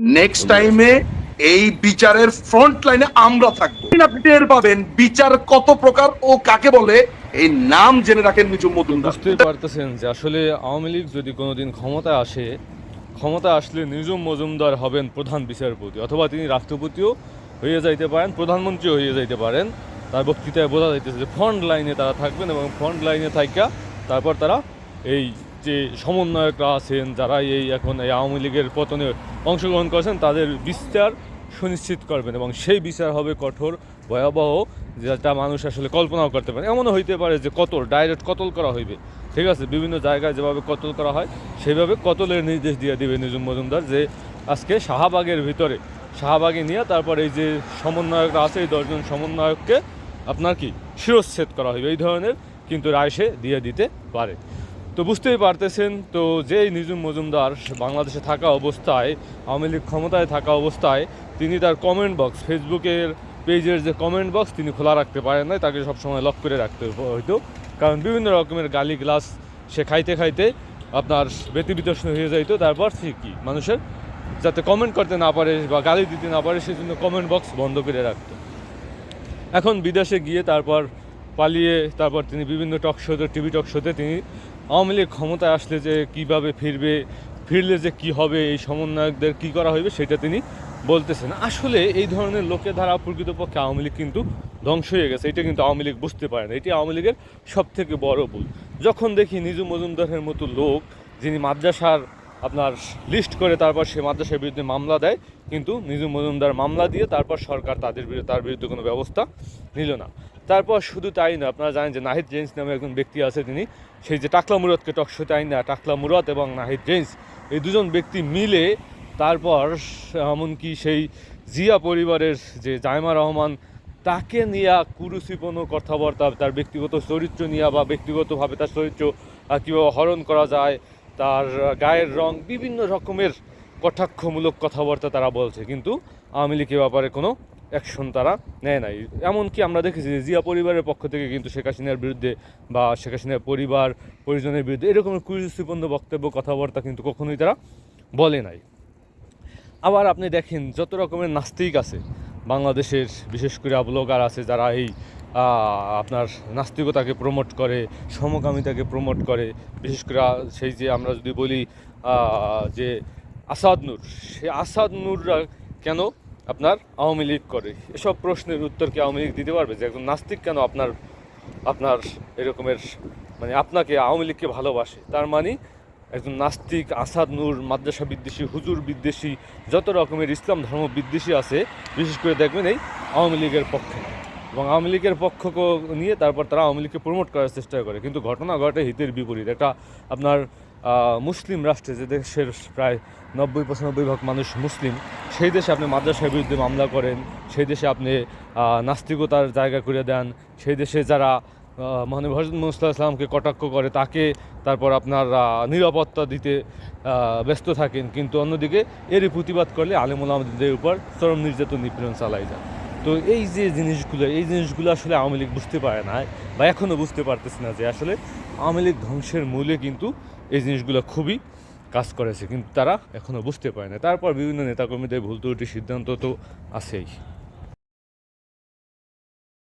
Next টাইমে এই বিচারের ফ্রন্ট লাইনে আমরা থাকব। আপনি টের পাবেন বিচার কত প্রকার ও কাকে বলে, এই নাম জেনে রাখেন নিজুম মজুমদার। বুঝতেই পারতেছেন যে আসলে আওয়ামী লীগ যদি কোনোদিন ক্ষমতায় আসে, ক্ষমতায় আসলে নিজুম মজুমদার হবেন প্রধান বিচারপতি, অথবা তিনি রাষ্ট্রপতিও হয়ে যাইতে পারেন, প্রধানমন্ত্রীও হয়ে যাইতে পারেন। তার বক্তৃতায় বোঝা যাইতেছে যে ফ্রন্ট লাইনে তারা থাকবেন এবং ফ্রন্ট লাইনে থাকা তারপর তারা এই যে সমন্বয়করা আছেন যারা এই এখন এই আওয়ামী লীগের পতনে অংশগ্রহণ করেছেন, তাদের বিস্তার সুনিশ্চিত করবেন এবং সেই বিচার হবে কঠোর, ভয়াবহ, যেটা মানুষ আসলে কল্পনাও করতে পারে এমনও হইতে পারে যে কতল, ডাইরেক্ট কতল করা হইবে। ঠিক আছে? বিভিন্ন জায়গায় যেভাবে কতল করা হয় সেইভাবে কতলের নির্দেশ দিয়ে দিবে নিজুম মজুমদার যে আজকে শাহবাগের ভিতরে। শাহবাগে নিয়ে তারপর এই যে সমন্বয়করা আছে, এই দশজন সমন্বয়ককে আপনার কি শিরচ্ছেদ করা হইবে? এই ধরনের কিন্তু রায় সে দিয়ে দিতে পারে। তো বুঝতেই পারতেছেন, তো যেই নিজুম মজুমদার বাংলাদেশে থাকা অবস্থায়, আওয়ামী লীগ ক্ষমতায় থাকা অবস্থায়, তিনি তার কমেন্ট বক্স ফেসবুকের পেজের যে কমেন্ট বক্স তিনি খোলা রাখতে পারেন না তাকে সবসময় লক করে রাখতে হইতো। কারণ বিভিন্ন রকমের গালি গ্লাস সে খাইতে খাইতে আপনার ব্যতিবিতর্ষণ হয়ে যাইতো। তারপর সে কি? মানুষের যাতে কমেন্ট করতে না পারে বা গালি দিতে না পারে সেই জন্য কমেন্ট বক্স বন্ধ করে রাখতো। এখন বিদেশে গিয়ে তারপর পালিয়ে, তারপর তিনি বিভিন্ন টক শোতে টিভি টক শোতে তিনি আওয়ামী লীগ ক্ষমতায় আসলে যে কীভাবে ফিরবে, ফিরলে যে কি হবে, এই সমন্বয়কদের কি করা হইবে সেটা তিনি বলতেছেন। আসলে এই ধরনের লোকের দ্বারা প্রকৃতপক্ষে আওয়ামী লীগ কিন্তু ধ্বংস হয়ে গেছে, এটা কিন্তু আওয়ামী লীগ বুঝতে পারে না। এটি আওয়ামী লীগের সব থেকে বড় ভুল। যখন দেখি নিজু মজুমদারের মতো লোক, যিনি মাদ্রাসার আপনার লিস্ট করে তারপর সে মাদ্রাসার বিরুদ্ধে মামলা দেয়, কিন্তু নিজু মজুমদার মামলা দিয়ে তারপর সরকার তাদের বিরুদ্ধে, তার বিরুদ্ধে কোনো ব্যবস্থা নিল না। তারপর শুধু তাই না, আপনারা জানেন যে নাহিদ জেন্স নামে একজন ব্যক্তি আছে তিনি। সেই যে টাকলা মুরাদকে টকশোতে আইন না, টাকলা মুরাদ এবং নাহিদ জেন্স এই দুজন ব্যক্তি মিলে তারপর এমনকি সেই জিয়া পরিবারের যে জায়মা রহমান, তাকে নিয়ে কুরুচিপূর্ণ কথাবার্তা, তার ব্যক্তিগত চরিত্র নিয়ে বা ব্যক্তিগতভাবে তার চরিত্র কীভাবে হরণ করা যায়, তার গায়ের রং, বিভিন্ন রকমের কটাক্ষমূলক কথাবার্তা তারা বলছে। কিন্তু আওয়ামী লীগের ব্যাপারে কোনো অ্যাকশন তারা নেয় নাই। এমনকি আমরা দেখেছি যে জিয়া পরিবারের পক্ষ থেকে কিন্তু শেখ হাসিনার বিরুদ্ধে বা শেখ হাসিনার পরিবার, পরিজনের বিরুদ্ধে এরকমের কুরুচিপূর্ণ বক্তব্য, কথাবার্তা কিন্তু কখনোই তারা বলে নাই। আবার আপনি দেখেন যত রকমের নাস্তিক আছে, বাংলাদেশের বিশেষ করে ব্লগার আছে যারা এই আপনার নাস্তিকতাকে প্রমোট করে, সমকামিতাকে প্রমোট করে, বিশেষ করে সেই যে আমরা যদি বলি যে আসাদ নূর, সে আসাদ নূররা কেন আপনার আওয়ামী লীগ করে। এসব প্রশ্নের উত্তর কি আওয়ামী লীগ দিতে পারবে? যে একজন নাস্তিক কেন আপনার আপনার এরকমের মানে আপনাকে আওয়ামী লীগকে ভালোবাসে? তার মানে একজন নাস্তিক, আসাদ নূর, মাদ্রাসা বিদ্বেষী, হুজুর বিদ্বেষী, যত রকমের ইসলাম ধর্ম বিদ্বেষী আছে, বিশেষ করে দেখবেন এই আওয়ামী লীগের পক্ষে। এবং আওয়ামী লীগের পক্ষ নিয়ে তারপর তারা আওয়ামী লীগকে প্রমোট করার চেষ্টা করে। কিন্তু ঘটনা ঘটে হিতের বিপরীত। একটা আপনার মুসলিম রাষ্ট্রে যে দেশের প্রায় নব্বই পঁচানব্বই ভাগ মানুষ মুসলিম, সেই দেশে আপনি মাদ্রাসার বিরুদ্ধে মামলা করেন, সেই দেশে আপনি নাস্তিকতার জায়গা করে দেন, সেই দেশে যারা মহানবী হজরত মুস্তাহ ইসলামকে কটাক্ষ করে, তাকে তারপর আপনার নিরাপত্তা দিতে ব্যস্ত থাকেন। কিন্তু অন্যদিকে এরই প্রতিবাদ করলে আলিমুল আমাদের উপর চরম নির্যাতন নিপীড়ন চালাই যায় তো এই যে জিনিসগুলো, এই জিনিসগুলো আসলে আওয়ামী লীগ বুঝতে পারে না বা এখনও বুঝতে পারতেছে না যে আসলে আওয়ামী লীগ ধ্বংসের মূলে কিন্তু এই জিনিসগুলো খুবই কাজ করেছে, কিন্তু তারা এখনও বুঝতে পারে না। তারপর বিভিন্ন নেতাকর্মীদের ভুল ত্রুটি সিদ্ধান্ত তো আছেই।